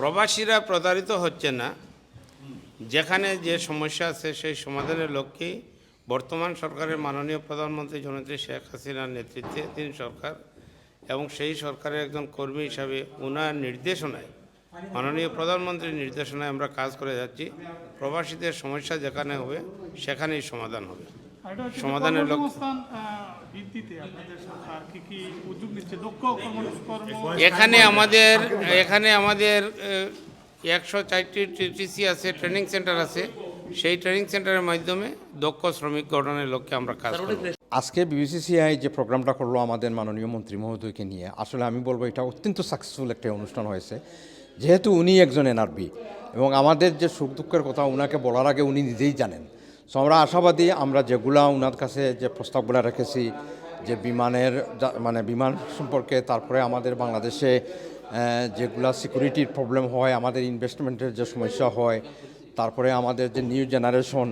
প্রবাসীরা প্রতারিত হচ্ছে না। যেখানে যে সমস্যা আছে সেই সমাধানের লক্ষ্যেই বর্তমান সরকারের মাননীয় প্রধানমন্ত্রী জননেত্রী শেখ হাসিনার নেতৃত্বে তিন সরকার এবং সেই সরকারের একজন কর্মী হিসাবে ওনার নির্দেশনায় মাননীয় প্রধানমন্ত্রীর নির্দেশনায় আমরা কাজ করে যাচ্ছি। প্রবাসীদের সমস্যা যেখানে হবে সেখানেই সমাধান হবে। সমাধানের লক্ষ্য- কর্মসংস্থান আপনাদের সরকার কি কি উদ্যোগ নিচ্ছে? দক্ষ কর্ম কর্ম এখানে আমাদের এখানে আমাদের একশো চারটি টিটিসি আছে ট্রেনিং সেন্টার আছে। সেই ট্রেনিং সেন্টারের মাধ্যমে দক্ষ শ্রমিক গঠনের লক্ষ্যে আমরা কাজ করব। আজকে বিবিসিসিআই যে প্রোগ্রামটা করল আমাদের মাননীয় মন্ত্রী মহোদয়কে নিয়ে আসলে আমি বলব এটা অত্যন্ত সাকসেসফুল একটা অনুষ্ঠান হয়েছে। যেহেতু উনি একজন এনআরবি এবং আমাদের যে সুখ দুঃখের কথা ওনাকে বলার আগে উনি নিজেই জানেন। আমরা আশাবাদী, আমরা যেগুলা ওনার কাছে যে প্রস্তাবগুলো রেখেছি, যে বিমানের মানে বিমান সম্পর্কে, তারপরে আমাদের বাংলাদেশে যেগুলা সিকিউরিটির প্রবলেম হয়, আমাদের ইনভেস্টমেন্টের যে সমস্যা হয়, তারপরে আমাদের যে নিউ জেনারেশন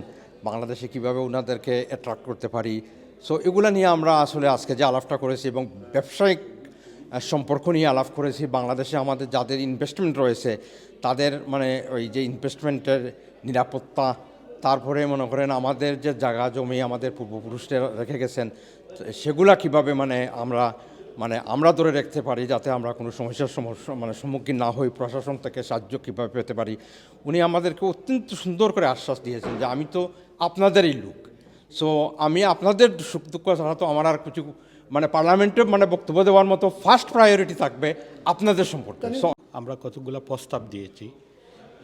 বাংলাদেশে কীভাবে ওনাদেরকে অ্যাট্রাক্ট করতে পারি। সো এগুলো নিয়ে আমরা আসলে আজকে যে আলাপটা করেছি এবং ব্যবসায়িক সম্পর্ক নিয়ে আলাপ করেছি, বাংলাদেশে আমাদের যাদের ইনভেস্টমেন্ট রয়েছে, তাদের মানে ওই যে ইনভেস্টমেন্টের নিরাপত্তা তারপরে মনে করেন আমাদের যে জায়গা জমি আমাদের পূর্বপুরুষরা রেখে গেছেন সেগুলা কীভাবে মানে আমরা মানে আমরা ধরে রাখতে পারি যাতে আমরা কোনো সমস্যার সমস্যা মানে সম্মুখীন না হই প্রশাসন থেকে সাহায্য কীভাবে পেতে পারি? উনি আমাদেরকে অত্যন্ত সুন্দর করে আশ্বাস দিয়েছেন যে আমি তো আপনাদেরই লোক। সো আমি আপনাদের সুখ দুঃখ ছাড়া তো আমার আর কিছু মানে পার্লামেন্টে মানে বক্তব্য দেওয়ার মতো ফার্স্ট প্রায়োরিটি থাকবে আপনাদের সম্পর্কে। আমরা কতগুলো প্রস্তাব দিয়েছি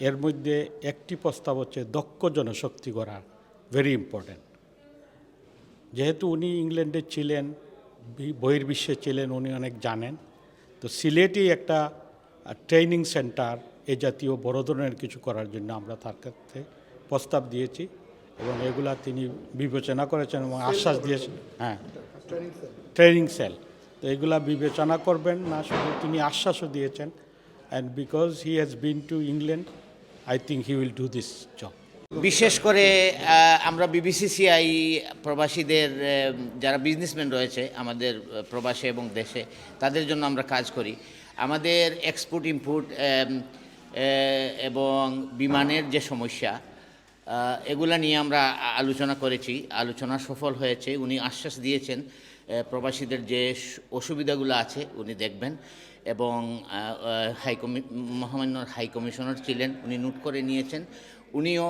এর মধ্যে একটি প্রস্তাব হচ্ছে দক্ষ জনশক্তি করা ভেরি ইম্পর্ট্যান্ট যেহেতু উনি ইংল্যান্ডে ছিলেন বহির্বিশ্বে ছিলেন উনি অনেক জানেন। তো সিলেটে একটা ট্রেনিং সেন্টার এ জাতীয় বড় ধরনের কিছু করার জন্য আমরা তার কাছে প্রস্তাব দিয়েছি এবং এগুলা তিনি বিবেচনা করেছেন এবং আশ্বাস দিয়েছেন। হ্যাঁ। ট্রেনিং সেল তো এগুলা বিবেচনা করবেন না শুধু তিনি আশ্বাসও দিয়েছেন। And because he has been to England I think he will do this job বিশেষ করে আমরা বিবিসিসিআই প্রবাসীদের যারা বিজনেসম্যান রয়েছে, আমাদের প্রবাসে এবং দেশে, তাদের জন্য আমরা কাজ করি। আমাদের এক্সপোর্ট ইম্পোর্ট এবং বিমানের যে সমস্যা এগুলা নিয়ে আমরা আলোচনা করেছি। আলোচনা সফল হয়েছে। উনি আশ্বাস দিয়েছেন প্রবাসীদের যে অসুবিধাগুলো আছে, উনি দেখবেন। এবং হাই কমি মহামান্য হাই কমিশনার ছিলেন, উনি নোট করে নিয়েছেন। উনিও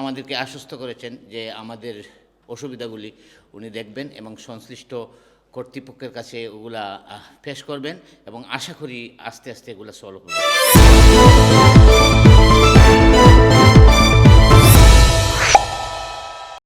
আমাদেরকে আশ্বস্ত করেছেন যে আমাদের অসুবিধাগুলি উনি দেখবেন এবং সংশ্লিষ্ট কর্তৃপক্ষের কাছে ওগুলা ফেস করবেন এবং আশা করি আস্তে আস্তে এগুলো সলভ হবে।